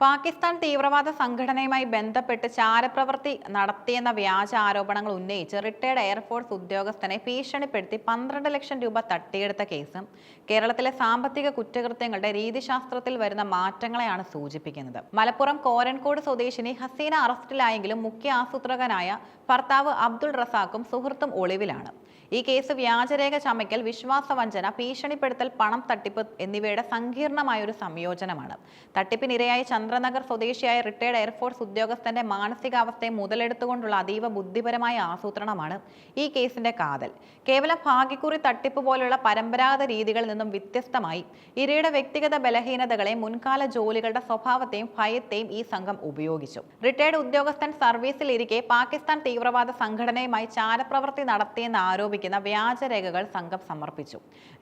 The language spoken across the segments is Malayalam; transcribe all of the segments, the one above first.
പാകിസ്ഥാൻ തീവ്രവാദ സംഘടനയുമായി ബന്ധപ്പെട്ട് ചാരപ്രവൃത്തി നടത്തിയെന്ന വ്യാജ ആരോപണങ്ങൾ ഉന്നയിച്ച് റിട്ടയർഡ് എയർഫോഴ്സ് ഉദ്യോഗസ്ഥനെ ഭീഷണിപ്പെടുത്തി പന്ത്രണ്ട് ലക്ഷം രൂപ തട്ടിയെടുത്ത കേസും കേരളത്തിലെ സാമ്പത്തിക കുറ്റകൃത്യങ്ങളുടെ രീതിശാസ്ത്രത്തിൽ വരുന്ന മാറ്റങ്ങളെയാണ് സൂചിപ്പിക്കുന്നത്. മലപ്പുറം കോരൻകോട് സ്വദേശിനി ഹസീന അറസ്റ്റിലായെങ്കിലും മുഖ്യ ആസൂത്രകനായ ഭർത്താവ് അബ്ദുൾ റസാഖും സുഹൃത്തും ഒളിവിലാണ്. ഈ കേസ് വ്യാജരേഖ ചമയ്ക്കൽ വിശ്വാസവഞ്ചന ഭീഷണിപ്പെടുത്തൽ പണം തട്ടിപ്പ് എന്നിവയുടെ സങ്കീർണമായ ഒരു സംയോജനമാണ്. തട്ടിപ്പിനിരയായി ചന്ദ്രനഗർ സ്വദേശിയായ റിട്ടയർഡ് എയർഫോഴ്സ് ഉദ്യോഗസ്ഥന്റെ മാനസികാവസ്ഥയെ മുതലെടുത്തുകൊണ്ടുള്ള അതീവ ബുദ്ധിപരമായ ആസൂത്രണമാണ് ഈ കേസിന്റെ കാതൽ. കേവലം ഭാഗ്യക്കുറി തട്ടിപ്പ് പോലുള്ള പരമ്പരാഗത രീതികളിൽ നിന്നും വ്യത്യസ്തമായി ഇരയുടെ വ്യക്തിഗത ബലഹീനതകളെ മുൻകാല ജോലികളുടെ സ്വഭാവത്തെയും ഭയത്തെയും ഈ സംഘം ഉപയോഗിച്ചു. റിട്ടയർഡ് ഉദ്യോഗസ്ഥൻ സർവീസിൽ ഇരിക്കെ പാകിസ്ഥാൻ തീവ്രവാദ സംഘടനയുമായി ചാരപ്രവൃത്തി നടത്തിയെന്ന് ആരോപിക്കുന്ന വ്യാജരേഖകൾ സംഘം സമർപ്പിച്ചു.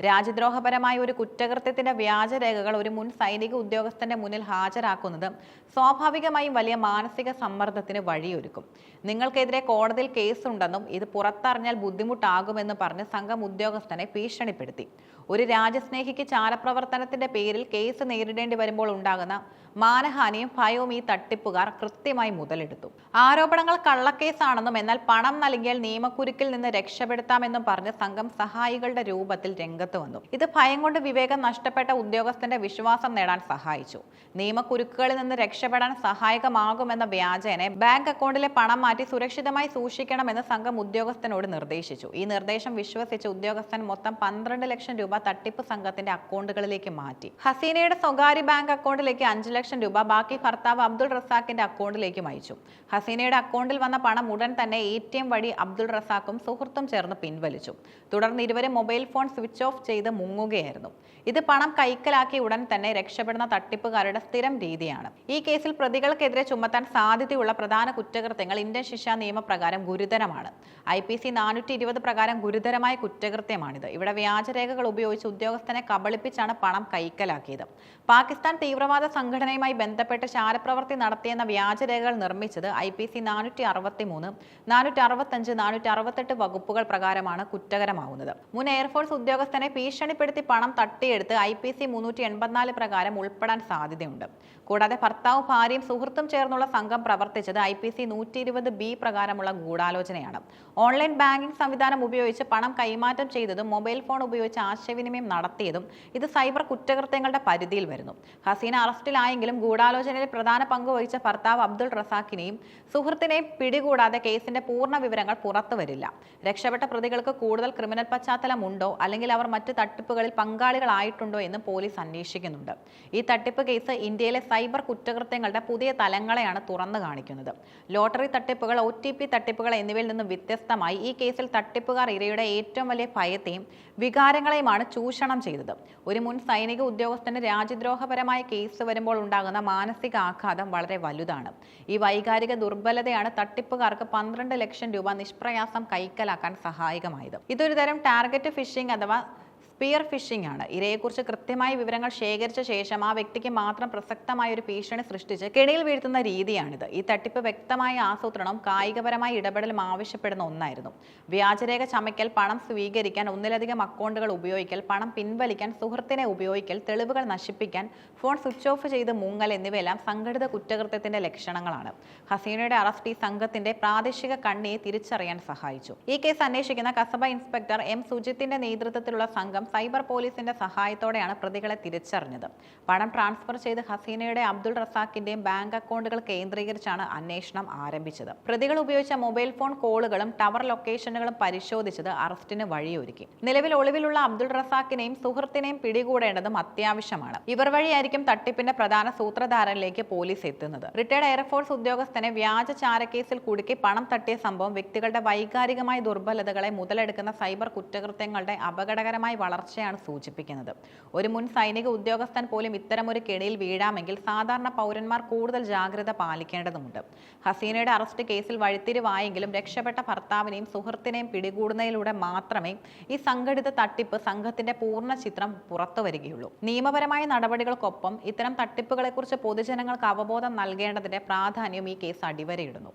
രാജ്യദ്രോഹപരമായ ഒരു കുറ്റകൃത്യത്തിന്റെ വ്യാജരേഖകൾ ഒരു മുൻ സൈനിക ഉദ്യോഗസ്ഥന്റെ മുന്നിൽ ഹാജരാക്കുന്നത് സ്വാഭാവികമായും വലിയ മാനസിക സമ്മർദ്ദത്തിന് വഴിയൊരുക്കും. നിങ്ങൾക്കെതിരെ കോടതിയിൽ കേസുണ്ടെന്നും ഇത് പുറത്തറിഞ്ഞാൽ ബുദ്ധിമുട്ടാകുമെന്ന് പറഞ്ഞ് സംഘം ഉദ്യോഗസ്ഥനെ ഭീഷണിപ്പെടുത്തി. ഒരു രാജ്യസ്നേഹിക്ക് ചാരപ്രവർത്തനത്തിന്റെ പേരിൽ കേസ് നേരിടേണ്ടി വരുമ്പോൾ ഉണ്ടാകുന്ന മാനഹാനിയും ഭയവും ഈ തട്ടിപ്പുകാർ കൃത്യമായി മുതലെടുത്തു. ആരോപണങ്ങൾ കള്ളക്കേസാണെന്നും എന്നാൽ പണം നൽകിയാൽ നിയമക്കുരുക്കിൽ നിന്ന് രക്ഷപ്പെടുത്താമെന്നും പറഞ്ഞ് സംഘം സഹായികളുടെ രൂപത്തിൽ രംഗത്ത് വന്നു. ഇത് ഭയം കൊണ്ട് വിവേകം നഷ്ടപ്പെട്ട ഉദ്യോഗസ്ഥന്റെ വിശ്വാസം നേടാൻ സഹായിച്ചു. നിയമക്കുരുക്കുകളിൽ നിന്ന് രക്ഷപ്പെടാൻ സഹായകമാകുമെന്ന വ്യാജേനെ ബാങ്ക് അക്കൗണ്ടിലെ പണം മാറ്റി സുരക്ഷിതമായി സൂക്ഷിക്കണമെന്ന് സംഘം ഉദ്യോഗസ്ഥനോട് നിർദ്ദേശിച്ചു. ഈ നിർദ്ദേശം വിശ്വസിച്ച് ഉദ്യോഗസ്ഥൻ മൊത്തം പന്ത്രണ്ട് ലക്ഷം രൂപ തട്ടിപ്പ് സംഘത്തിന്റെ അക്കൗണ്ടുകളിലേക്ക് മാറ്റി. ഹസീനയുടെ സ്വകാര്യ ബാങ്ക് അക്കൗണ്ടിലേക്ക് അഞ്ച് ലക്ഷം രൂപ ബാക്കി ഭർത്താവ് അബ്ദുൾ റസാഖിന്റെ അക്കൗണ്ടിലേക്കും അയച്ചു ഹസീനയുടെ അക്കൗണ്ടിൽ വന്ന പണം ഉടൻ തന്നെ എ ടി എം വഴി അബ്ദുൾ റസാഖും സുഹൃത്തും ചേർന്ന് പിൻവലിച്ചു. തുടർന്ന് ഇരുവരും മൊബൈൽ ഫോൺ സ്വിച്ച് ഓഫ് ചെയ്ത് മുങ്ങുകയായിരുന്നു. ഇത് പണം കൈക്കലാക്കി ഉടൻ തന്നെ രക്ഷപ്പെടുന്ന തട്ടിപ്പുകാരുടെ സ്ഥിരം രീതിയാണ്. ഈ കേസിൽ പ്രതികൾക്കെതിരെ ചുമത്താൻ സാധ്യതയുള്ള പ്രധാന കുറ്റകൃത്യങ്ങൾ ഇന്ത്യൻ ശിക്ഷാ നിയമപ്രകാരം ഗുരുതരമാണ്. ഐ പി സി നാനൂറ്റി ഇരുപത് പ്രകാരം ഗുരുതരമായ കുറ്റകൃത്യമാണിത്. ഇവിടെ വ്യാജരേഖകൾ ഉപയോഗിച്ച് ഉദ്യോഗസ്ഥനെ കബളിപ്പിച്ചാണ് പണം കൈക്കലാക്കിയത്. പാകിസ്ഥാൻ തീവ്രവാദ സംഘടനയുമായി ബന്ധപ്പെട്ട് ചാരപ്രവർത്തി നടത്തിയെന്ന വ്യാജരേഖകൾ നിർമ്മിച്ചത് ഐ പി സി നാനൂറ്റി അറുപത്തി മൂന്ന് നാനൂറ്റി അറുപത്തഞ്ച് നാനൂറ്റി അറുപത്തെട്ട് വകുപ്പുകൾ പ്രകാരമാണ് കുറ്റകരമാവുന്നത്. മുൻ എയർഫോഴ്സ് ഉദ്യോഗസ്ഥനെ ഭീഷണിപ്പെടുത്തി പണം തട്ടിയെടുത്ത് ഐ പി സി മുന്നൂറ്റി എൺപത്തിനാല് പ്രകാരം ഉൾപ്പെടാൻ സാധ്യതയുണ്ട്. കൂടാതെ ഭർത്താവ് ഭാര്യയും സുഹൃത്തും ചേർന്നുള്ള സംഘം പ്രവർത്തിച്ചത് ഐ പി സി നൂറ്റി ഇരുപത് ബി പ്രകാരമുള്ള ഗൂഢാലോചനയാണ്. ഓൺലൈൻ ബാങ്കിംഗ് സംവിധാനം ഉപയോഗിച്ച് പണം കൈമാറ്റം ചെയ്തതും മൊബൈൽ ഫോൺ ഉപയോഗിച്ച് ആശയവിനിമയം നടത്തിയതും ഇത് സൈബർ കുറ്റകൃത്യങ്ങളുടെ പരിധിയിൽ വരുന്നു. ഹസീന അറസ്റ്റിലായെങ്കിലും ഗൂഢാലോചനയിൽ പ്രധാന പങ്ക് വഹിച്ച ഭർത്താവ് അബ്ദുൾ റസാഖിനെയും സുഹൃത്തിനെയും പിടികൂടാതെ കേസിന്റെ പൂർണ വിവരങ്ങൾ പുറത്തു വരില്ല. രക്ഷപ്പെട്ട പ്രതികൾക്ക് കൂടുതൽ ക്രിമിനൽ പശ്ചാത്തലമുണ്ടോ? അല്ലെങ്കിൽ അവർ മറ്റ് തട്ടിപ്പുകളിൽ പങ്കാളികളായിട്ടുണ്ടോ എന്ന് പോലീസ് അന്വേഷിക്കുന്നുണ്ട്. ഈ തട്ടിപ്പ് കേസ് ഇന്ത്യയിലെ സൈബർ കുറ്റകൃത്യങ്ങളുടെ പുതിയ തലങ്ങളെയാണ് തുറന്നു കാണിക്കുന്നത്. ലോട്ടറി തട്ടിപ്പുകൾ ഒ ടി പി തട്ടിപ്പുകൾ എന്നിവയിൽ നിന്നും വ്യത്യസ്തമായി ഈ കേസിൽ തട്ടിപ്പുകാർ ഇരയുടെ ഏറ്റവും വലിയ ഭയത്തെയും വികാരങ്ങളെയുമാണ് ചൂഷണം ചെയ്തത്. ഒരു മുൻ സൈനിക ഉദ്യോഗസ്ഥന് രാജ്യദ്രോഹപരമായ കേസ് വരുമ്പോൾ ഉണ്ടാകുന്ന മാനസിക ആഘാതം വളരെ വലുതാണ്. ഈ വൈകാരിക ദുർബലതയാണ് തട്ടിപ്പുകാർക്ക് പന്ത്രണ്ട് ലക്ഷം രൂപ നിഷ്പ്രയാസം കൈക്കലാക്കാൻ സഹായകമായത്. ഇതൊരു തരം ടാർഗറ്റ് ഫിഷിംഗ് അഥവാ സ്പിയർ ഫിഷിംഗ് ആണ്. ഇരയെക്കുറിച്ച് കൃത്യമായ വിവരങ്ങൾ ശേഖരിച്ച ശേഷം ആ വ്യക്തിക്ക് മാത്രം പ്രസക്തമായ ഒരു ഭീഷണി സൃഷ്ടിച്ച് കെണിയിൽ വീഴ്ത്തുന്ന രീതിയാണിത്. ഈ തട്ടിപ്പ് വ്യക്തമായ ആസൂത്രണം കായികപരമായ ഇടപെടലും ആവശ്യപ്പെടുന്ന ഒന്നായിരുന്നു. വ്യാജരേഖ ചമയ്ക്കൽ പണം സ്വീകരിക്കാൻ ഒന്നിലധികം അക്കൗണ്ടുകൾ ഉപയോഗിക്കൽ പണം പിൻവലിക്കാൻ സുഹൃത്തിനെ ഉപയോഗിക്കൽ തെളിവുകൾ നശിപ്പിക്കാൻ ഫോൺ സ്വിച്ച് ഓഫ് ചെയ്ത് മുങ്ങൽ എന്നിവയെല്ലാം സംഘടിത കുറ്റകൃത്യത്തിന്റെ ലക്ഷണങ്ങളാണ്. ഹസീനയുടെ അറസ്റ്റ് ഈ സംഘത്തിന്റെ പ്രാദേശിക കണ്ണിയെ തിരിച്ചറിയാൻ സഹായിച്ചു. ഈ കേസ് അന്വേഷിക്കുന്ന കസബ ഇൻസ്പെക്ടർ എം. സുജിത്തിന്റെ നേതൃത്വത്തിലുള്ള സംഘം സൈബർ പോലീസിന്റെ സഹായത്തോടെയാണ് പ്രതികളെ തിരിച്ചറിഞ്ഞത്. പണം ട്രാൻസ്ഫർ ചെയ്ത് ഹസീനയുടെ അബ്ദുൾ റസാഖിന്റെയും ബാങ്ക് അക്കൗണ്ടുകൾ കേന്ദ്രീകരിച്ചാണ് അന്വേഷണം ആരംഭിച്ചത്. പ്രതികൾ ഉപയോഗിച്ച മൊബൈൽ ഫോൺ കോളുകളും ടവർ ലൊക്കേഷനുകളും പരിശോധിച്ചത് അറസ്റ്റിന് വഴിയൊരുക്കി. നിലവിൽ ഒളിവിലുള്ള അബ്ദുൾ റസാഖിനെയും സുഹൃത്തിനെയും പിടികൂടേണ്ടതും അത്യാവശ്യമാണ്. ഇവർ വഴിയായിരിക്കും തട്ടിപ്പിന്റെ പ്രധാന സൂത്രധാരനിലേക്ക് പോലീസ് എത്തുന്നത്. റിട്ടയർഡ് എയർഫോഴ്സ് ഉദ്യോഗസ്ഥനെ വ്യാജ ചാരക്കേസിൽ കുടുക്കി പണം തട്ടിയ സംഭവം വ്യക്തികളുടെ വൈകാരികമായ ദുർബലതകളെ മുതലെടുക്കുന്ന സൈബർ കുറ്റകൃത്യങ്ങളുടെ അപകടകരമായി അപകടകരമായ വളർച്ചയാണ് സൂചിപ്പിക്കുന്നത്. ഒരു മുൻ സൈനിക ഉദ്യോഗസ്ഥൻ പോലും ഇത്തരമൊരു കെണിയിൽ വീഴാമെങ്കിൽ സാധാരണ പൗരന്മാർ കൂടുതൽ ജാഗ്രത പാലിക്കേണ്ടതുണ്ട് ഹസീനയുടെ അറസ്റ്റ് കേസിൽ വഴിത്തിരിവായെങ്കിലും രക്ഷപ്പെട്ട ഭർത്താവിനെയും സുഹൃത്തിനെയും പിടികൂടുന്നതിലൂടെ മാത്രമേ ഈ സംഘടിത തട്ടിപ്പ് സംഘത്തിന്റെ പൂർണ ചിത്രം പുറത്തു വരികയുള്ളൂ. നിയമപരമായ നടപടികൾക്കൊപ്പം ഇത്തരം തട്ടിപ്പുകളെക്കുറിച്ച് പൊതുജനങ്ങൾക്ക് അവബോധം നൽകേണ്ടതിന്റെ പ്രാധാന്യം ഈ കേസ് അടിവരയിടുന്നു.